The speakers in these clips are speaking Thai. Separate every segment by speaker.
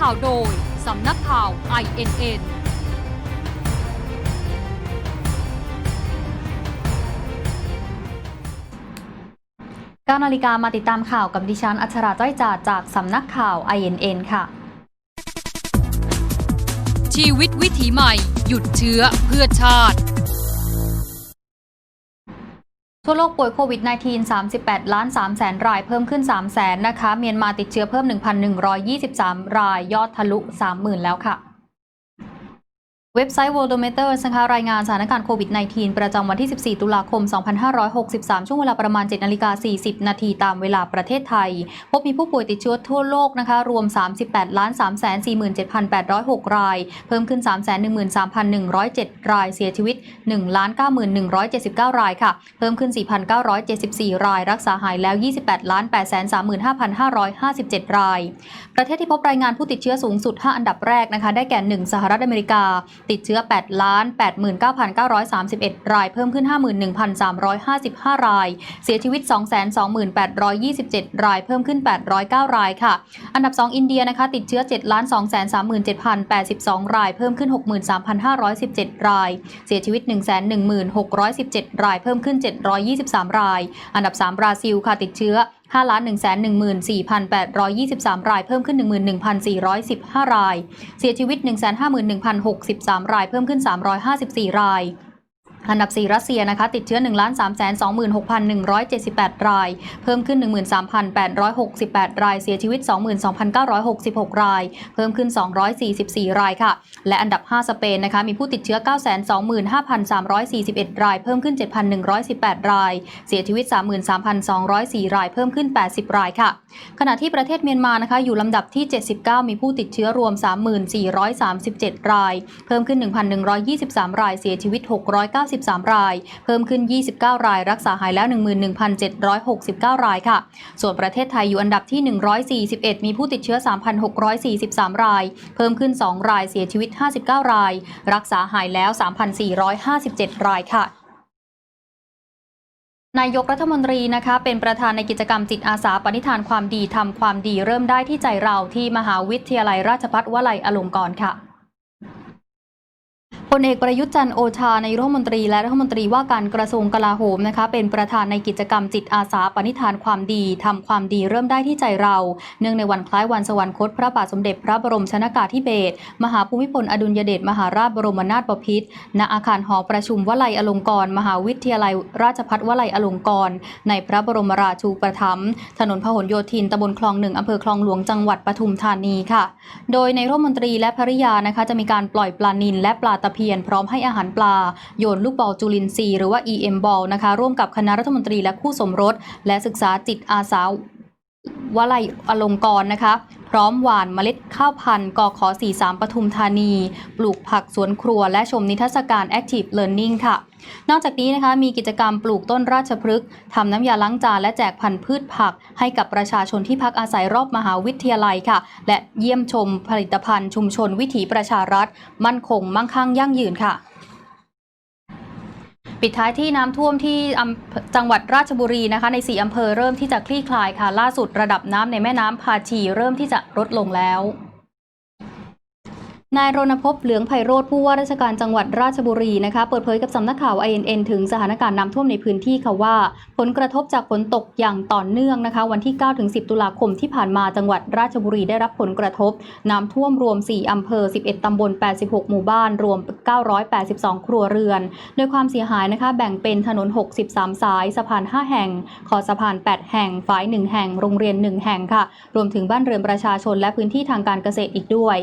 Speaker 1: ข่าวโดย สำนักข่าว INN
Speaker 2: 9นาฬิกามาติดตามข่าวกับดิฉัน อัชราจ้อยจาจากสำนักข่าว INN ค่ะ
Speaker 1: ชีวิตวิถีใหม่ หยุดเชื้อเพื่อชาติ
Speaker 2: ทั่วโลกป่วยโควิด -19 38 ล้าน3แสนรายเพิ่มขึ้น 3 แสนนะคะ เมียนมาติดเชื้อเพิ่ม 1,123 รายยอดทะลุ 30,000 แล้วค่ะ เว็บไซต์ Worldometer นะคะรายงานสถานการณ์โควิด -19 ประจำวันที่ 14 ตุลาคม 2563 ช่วงเวลาประมาณ 7นาฬิกา40 นาทีตามเวลาประเทศไทย พบมีผู้ป่วยติดเชื้อทั่วโลกนะคะ รวม 38 ล้าน 3 4 7 8 0 6 ราย เพิ่มขึ้น 3 1 3 1 0 7 ราย เสียชีวิต1 9 1 7 9 รายค่ะ เพิ่มขึ้น 4,974 ราย รักษาหายแล้ว 28 ล้าน 8 3 5 5 5 7 ราย ประเทศที่พบรายงานผู้ติดเชื้อสูงสุด 5 อันดับแรกนะคะ ได้แก่ 1 สหรัฐอเมริกาติดเชื้อ 8 ล้าน 89,931 ราย เพิ่มขึ้น 51,355 ราย เสียชีวิต 228,27 ราย เพิ่มขึ้น 809 รายค่ะ อันดับ 2 อินเดียนะคะ ติดเชื้อ 7 ล้าน 237,082 ราย เพิ่มขึ้น 63,517 ราย เสียชีวิต 1,1617 ราย เพิ่มขึ้น 723 ราย อันดับ 3 บราซิลค่ะ ติดเชื้อ 5 1 1 4 8 2 3 ราย เพิ่มขึ้น 11,415 ราย เสียชีวิต 151,063 ราย เพิ่มขึ้น 354 ราย อันดับ 4 รัสเซียนะคะติดเชื้อ 1 3 2 6 1 7 8 ราย เพิ่มขึ้น 13,868 ราย เสียชีวิต 22,966 ราย เพิ่มขึ้น 244 รายค่ะ และอันดับ 5 สเปนนะคะมีผู้ติดเชื้อ 925,341 ราย เพิ่มขึ้น 7,118 ราย เสียชีวิต 33,204 ราย เพิ่มขึ้น 80 รายค่ะ ขณะที่ประเทศเมียนมานะคะอยู่ลำดับที่ 79 มีผู้ติดเชื้อรวม 3437 ราย เพิ่มขึ้น 1,123 ราย เสียชีวิต 6 9 93 ราย เพิ่มขึ้น 29 ราย รักษาหายแล้ว 11,769 รายค่ะ ส่วนประเทศไทยอยู่อันดับที่ 141 มีผู้ติดเชื้อ 3,643 ราย เพิ่มขึ้น 2 รายเสียชีวิต 59 ราย รักษาหายแล้ว 3,457 รายค่ะนายกรัฐมนตรีนะคะเป็นประธานในกิจกรรมจิตอาสาปณิธานความดีทำความดีเริ่มได้ที่ใจเราที่มหาวิทยาลัยราชภัฏวลัยอลงกรณ์ค่ะ พลเอกประยุทธ์จันโอชานายรัฐมนตรีและรัฐมนตรีว่าการกระทรวงกลาโหมนะคะเป็นประธานในกิจกรรมจิตอาสาปณิธานความดีทำความดีเริ่มได้ที่ใจเรา เนื่องในวันคล้ายวันสวรรคตพระบาทสมเด็จพระบรมชนากาธิเบศรมหาภูมิพลอดุลยเดชมหาราชบรมนาถบพิตรณอาคารหอประชุมวลัยอลงกรณ์มหาวิทยาลัย ราชภัฏวลัยอลงกรณ์ในพระบรมราชูปถัมภ์ถนนพหลโยธินตำบลคลองหนึ่งอำเภอคลองหลวงจังหวัดปทุมธานีค่ะ โดยในรัฐมนตรีและภริยานะคะจะมีการปล่อยปลานิลและปลาตะเพียรพร้อมให้อาหารปลา โยนลูกบอลจุลินทรีย์หรือว่า EM ball นะคะ ร่วมกับคณะรัฐมนตรีและคู่สมรส และศึกษาจิตอาสาวลัยอลงกรณ์นะคะ พร้อมหวานเมล็ดข้าวพันธุ์กข43ปทุมธานี ปลูกผักสวนครัวและชมนิทรรศการ Active Learning ค่ะ นอกจากนี้นะคะมีกิจกรรมปลูกต้นราชพฤกษ์ทำน้ำยาล้างจานและแจกพันธุ์พืชผัก ให้กับประชาชนที่พักอาศัยรอบมหาวิทยาลัยค่ะ และเยี่ยมชมผลิตภัณฑ์ชุมชนวิถีประชารัฐ มั่นคงมั่งคั่งยั่งยืนค่ะ ปิดท้ายที่น้ำท่วมที่จังหวัดราชบุรีนะคะใน 4 อำเภอเริ่มที่จะคลี่คลายค่ะ ล่าสุดระดับน้ำในแม่น้ำพาชีเริ่มที่จะลดลงแล้ว นายรณพพเหลืองไพโรธผู้ว่าราชการจังหวัดราชบุรีนะคะ เปิดเผยกับสำนักข่าว INN ถึงสถานการณ์น้ำท่วมในพื้นที่ค่ะว่า ผลกระทบจากฝนตกอย่างต่อเนื่องนะคะ วันที่ 9-10 ตุลาคมที่ผ่านมาจังหวัดราชบุรีได้รับผลกระทบ น้ำท่วมรวม 4 อำเภอ 11 ตำบล 86 หมู่บ้าน รวม 982 ครัวเรือน โดยความเสียหายนะคะ แบ่งเป็นถนน 63 สาย สะพาน 5 แห่งขอสะพาน 8 แห่งฝาย 1 แห่ง โรงเรียน 1 แห่งค่ะ รวมถึงบ้านเรือนประชาชนและพื้นที่ทางการเกษตรอีกด้วย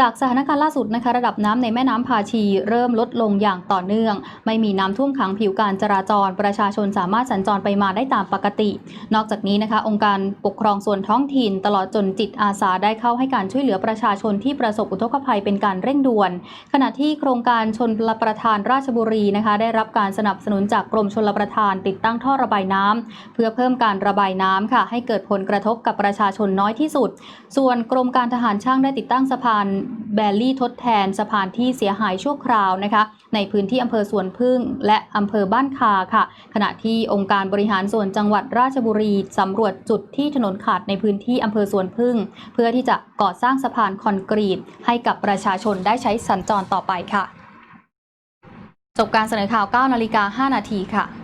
Speaker 2: จากสถานการณ์ล่าสุดนะคะ ระดับน้ำในแม่น้ำพาชี เริ่มลดลงอย่างต่อเนื่อง ไม่มีน้ำท่วมขังผิวการจราจร ประชาชนสามารถสัญจรไปมาได้ตามปกติ นอกจากนี้นะคะ องค์การปกครองส่วนท้องถิ่น ตลอดจนจิตอาสาได้เข้าให้การช่วยเหลือประชาชนที่ประสบอุทกภัยเป็นการเร่งด่วน ขณะที่โครงการชนประทานราชบุรีนะคะ ได้รับการสนับสนุนจากกรมชลประทานติดตั้งท่อระบายน้ำเพื่อเพิ่มการระบายน้ำค่ะ ให้เกิดผลกระทบกับประชาชนน้อยที่สุด ส่วนกรมการทหารช่างได้ติดตั้งสะพาน แบลลี่ทดแทนสะพานที่เสียหายชั่วคราวนะคะ ในพื้นที่อำเภอสวนพึ่ง และอำเภอบ้านคาค่ะ ขณะที่องค์การบริหารส่วนจังหวัดราชบุรีสำรวจจุดที่ถนนขาดในพื้นที่อำเภอสวนพึ่ง เพื่อที่จะก่อสร้างสะพานคอนกรีต ให้กับประชาชนได้ใช้สัญจรต่อไปค่ะจบการเสนอข่าว 9 นาฬิกา 5 นาทีค่ะ